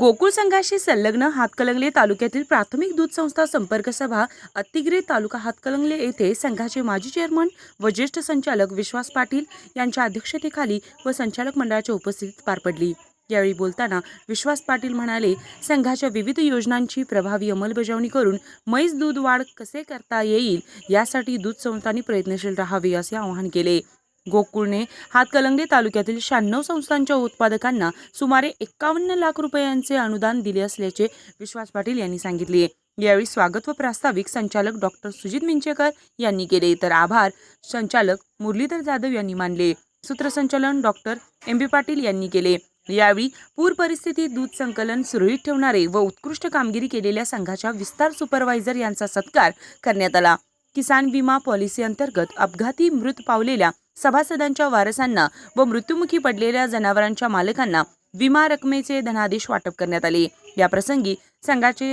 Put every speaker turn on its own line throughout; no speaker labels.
गोकुळ संघाशी संलग्न हातकलंगले तालुक्यातील प्राथमिक दूध संस्था संपर्क सभा अत्तिगिरी तालुका हातकलंगले येथे संघाचे माजी चेअरमन व ज्येष्ठ संचालक विश्वास पाटील यांच्या अध्यक्षतेखाली व संचालक मंडळाच्या उपस्थितीत पार पडली. यावेळी बोलताना विश्वास पाटील म्हणाले संघाच्या विविध योजनांची प्रभावी अंमलबजावणी करून म्हैस दूध वाढ कसे करता येईल यासाठी दूध संस्थांनी प्रयत्नशील राहावे असे आवाहन केले. गोकुळने हातकलंगले तालुक्यातील शहाण्णव संस्थांच्या उत्पादकांना सुमारे एक्कावन्न लाख रुपयांचे अनुदान दिले असल्याचे विश्वास पाटील यांनी सांगितले. यावेळी स्वागत व प्रास्ताविक संचालक डॉक्टर सुजित मिंचेकर यांनी केले. तर आभार संचालक मुरलीधर जाधव यांनी मानले. सूत्रसंचालन डॉक्टर एम बी पाटील यांनी केले. यावेळी पूर परिस्थितीत दूध संकलन सुरळीत ठेवणारे व उत्कृष्ट कामगिरी केलेल्या संघाच्या विस्तार सुपरवायझर यांचा सत्कार करण्यात आला. किसान विमा पॉलिसी अंतर्गत अपघाती मृत पावलेल्या सभासदांच्या वारसांना व मृत्युमुखी पडलेल्या जनावरांच्या मालकांना विमा रकमेचे धनादेश वाटप करण्यात आले. या प्रसंगी संघाचे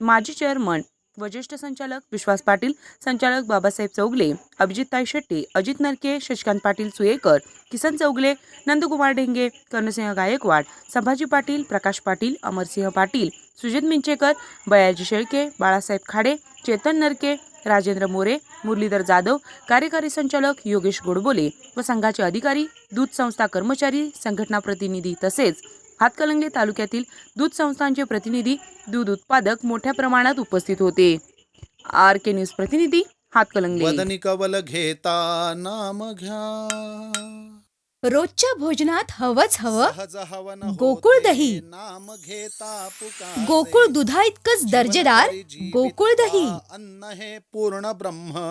माजी चेअरमन व संचालक विश्वास पाटील संचालक बाबासाहेब चौगले अभिजितताई शेट्टी अजित नरके शशिकांत पाटील सुयेकर किसन चौगले नंदकुमार ढेंगे कर्णसिंह गायकवाड संभाजी पाटील प्रकाश पाटील अमरसिंह पाटील सुजित मिंचेकर बयाजी शेळके बाळासाहेब खाडे चेतन नरके राजेंद्र मोरे मुरलीधर जाधव कार्यकारी संचालक योगेश गोडबोले व संघाचे अधिकारी दूध संस्था कर्मचारी संघटना प्रतिनिधी तसेच हातकलंगले तालुक्यातील दूध संस्थांचे प्रतिनिधी दूध उत्पादक मोठ्या प्रमाणात उपस्थित होते. आर के न्यूज प्रतिनिधी हातकलंगले.
कवल घेता नाम घ्या.
रोजच्या भोजनात हवंच हवं. गोकुळ दही.
नाम घेता पुकारे.
गोकुळ दुधा इतकंच दर्जेदार गोकुळ दही.
अन्न हे पूर्ण ब्रह्म.